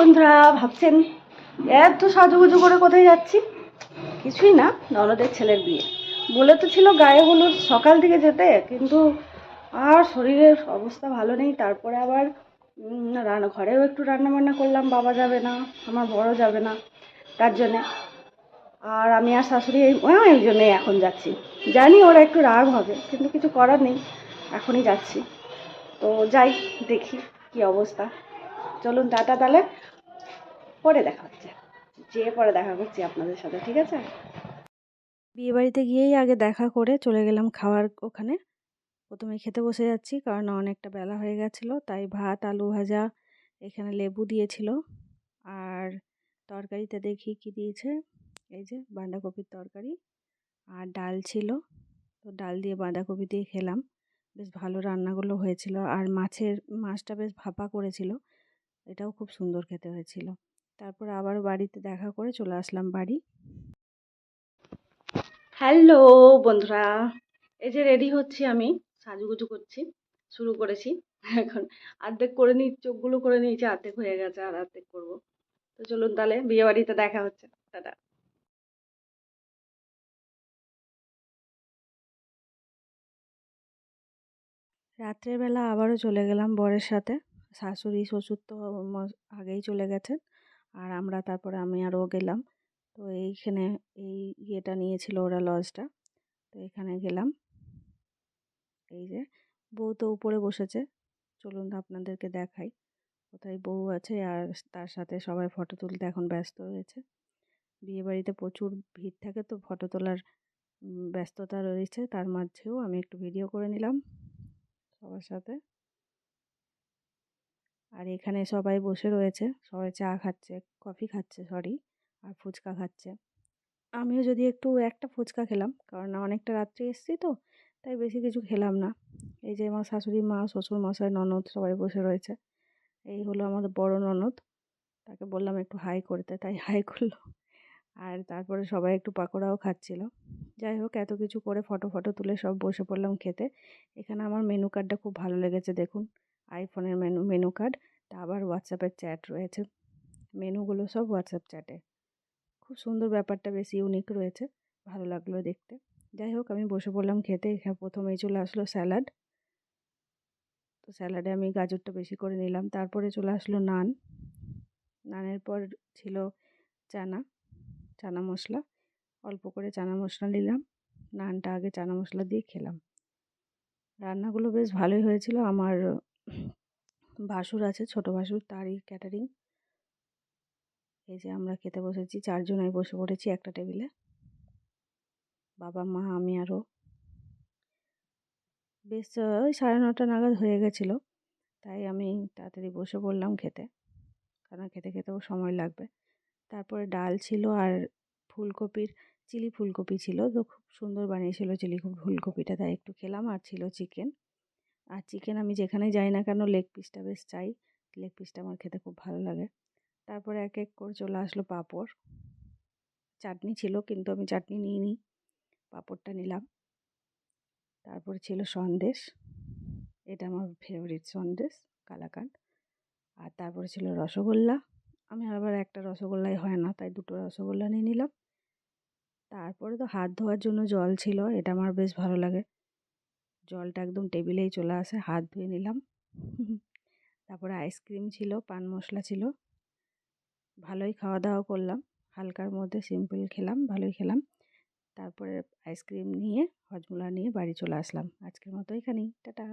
বন্ধুরা, ভাবছেন এত সাজুগুজু করে কোথায় যাচ্ছি? কিছুই না, ননদের ছেলের বিয়ে। বলে তো ছিল গায়ে হলুদ, সকাল থেকে যেতে, কিন্তু আর শরীরের অবস্থা ভালো নেই। তারপরে আবার রান্না, ঘরেও একটু রান্না বান্না করলাম, বাবা যাবে না, আমার বড় যাবে না, তার জন্যে। আর আমি আর শাশুড়ি এই এই জন্যে এখন যাচ্ছি। জানি ওরা একটু রাগ হবে, কিন্তু কিছু করার নেই, এখনই যাচ্ছি। তো যাই, দেখি কি অবস্থা। চলুন, টাটা তাহলে। পরে দেখা হচ্ছে। যে পরে দেখা করছি আপনাদের সাথে, ঠিক আছে? বিয়ে বাড়িতে গিয়েই আগে দেখা করে চলে গেলাম খাওয়ার ওখানে। প্রথমে খেতে বসে যাচ্ছি কারণ অনেকটা বেলা হয়ে গেছিল, তাই ভাত, আলু ভাজা, এখানে লেবু দিয়েছিল। আর তরকারিতে দেখি কি দিয়েছে? এই যে বাঁধাকপির তরকারি আর ডাল ছিল। তো ডাল দিয়ে বাঁধাকপি দিয়ে খেলাম। বেশ ভালো রান্নাগুলো হয়েছিল। আর মাছের, মাছটা বেশ ভাপা করেছিল। এটাও খুব সুন্দর খেতে হয়েছিল। তারপর আবার বাড়িতে দেখা করে চলে আসলাম বাড়ি। হ্যালো বন্ধুরা এই যে রেডি হচ্ছি আমি সাজুগুজু করছি শুরু করেছি। এখন অর্ধেক করে নিই চোখগুলো করে নিয়েছি অর্ধেক হয়ে গেছে আর অর্ধেক করব। তো চলুন তাহলে বিয়ে বাড়িতে দেখা হচ্ছে। টাটা। রাত্রের বেলা আবারও চলে গেলাম বরের সাথে। শাশুড়ি শ্বশুর তো আগেই চলে গেছেন। আর আমরা তারপরে আমি আর ও গেলাম। তো এইখানে এই ইয়েটা নিয়েছিল ওরা লজটা। তো এখানে গেলাম। এই যে বউ তো উপরে বসেছে। চলুন আপনাদেরকে দেখাই। কোথায় বউ আছে আর তার সাথে সবাই ফটো তুলতে এখন ব্যস্ত রয়েছে। বিয়েবাড়িতে প্রচুর ভিড় থাকে তো ফটো তোলার ব্যস্ততা রয়েছে। তার মাঝেও আমি একটু ভিডিও করে নিলাম সবার সাথে। আর এখানে সবাই বসে রয়েছে। সবাই চা খাচ্ছে, কফি খাচ্ছে সরি আর ফুচকা খাচ্ছে। আমিও যদি একটু একটা ফুচকা খেলাম, কারণ অনেকটা রাত্রে এসেছি তো, তাই বেশি কিছু খেলাম না। এই যে আমার শাশুড়ি মা, শ্বশুর মশাই, ননদ সবাই বসে রয়েছে। এই হলো আমাদের বড় ননদ। তাকে বললাম একটু হাই করতে, তাই হাই করল। আর তারপরে সবাই একটু পাকোড়াও খাচ্ছিল। যাই হোক, এত কিছু করে ফটো ফটো তুলে সব বসে পড়লাম খেতে। এখানে আমার মেনু কার্ডটা খুব ভালো লেগেছে, দেখুন। আইফোনের মেনু মেনু কার্ড আবার হোয়াটসঅ্যাপের চ্যাট রয়েছে। মেনুগুলো সব হোয়াটসঅ্যাপ চ্যাটে খুব সুন্দর ব্যাপারটা বেশ ইউনিক রয়েছে। ভালো লাগল দেখতে। যাই হোক, আমি বসে পড়লাম খেতে। এখানে প্রথমেই চলে আসলো স্যালাড তো স্যালাডে আমি গাজরটা বেশি করে নিলাম। তারপরে চলে আসলো নান। নানের পর ছিল চানা চানা মশলা। অল্প করে চানা মশলা নিলাম। নানটা আগে চানা মশলা দিয়ে খেলাম। রান্নাগুলো বেশ ভালোই হয়েছিল। আমার ভাসুর আছে, ছোট ভাসুর তারই ক্যাটারিং এই যে আমরা খেতে বসেছি, চারজনাই বসে পড়েছি একটা টেবিলে। বাবা, মা, আমি আরও বেশ ওই সাড়ে নটা নাগাদ হয়ে গেছিল, তাই আমি তাড়াতাড়ি বসে পড়লাম খেতে। কারণ খেতে খেতেও সময় লাগবে। তারপরে ডাল ছিল আর ফুলকপির, চিলি ফুলকপি ছিল। তো খুব সুন্দর বানিয়েছিল চিলি ফুলকপিটা তাই একটু খেলাম। আর ছিল চিকেন। আর চিকেন আমি যেখানে যাই না কেন লেগ পিসটা বেশ চাই। লেগ পিসটা আমার খেতে খুব ভালো লাগে। তারপরে এক এক করে চলে আসলো পাঁপড়। চাটনি ছিল কিন্তু আমি চাটনি নিইনি। পাঁপড়টা নিলাম। তারপরে ছিল সন্দেশ। এটা আমার ফেভারিট সন্দেশ, কালাকাঁদ। আর তারপরে ছিল রসগোল্লা। আমি আবার একটা রসগোল্লাই হয় না, তাই দুটো রসগোল্লা নিয়ে নিলাম। তারপরে তো হাত ধোয়ার জন্য জল ছিল, এটা আমার বেশ ভালো লাগে। জলটা একদম টেবিলেই চলে আসে, হাত ধুয়ে নিলাম। তারপরে আইসক্রিম ছিল, পান মশলা ছিল। ভালোই খাওয়া দাওয়া করলাম। হালকার মধ্যে সিম্পল খেলাম, ভালোই খেলাম। তারপরে আইসক্রিম নিয়ে, হজমোলা নিয়ে বাড়ি চলে আসলাম। আজকের মতো এখানেই। টাটা!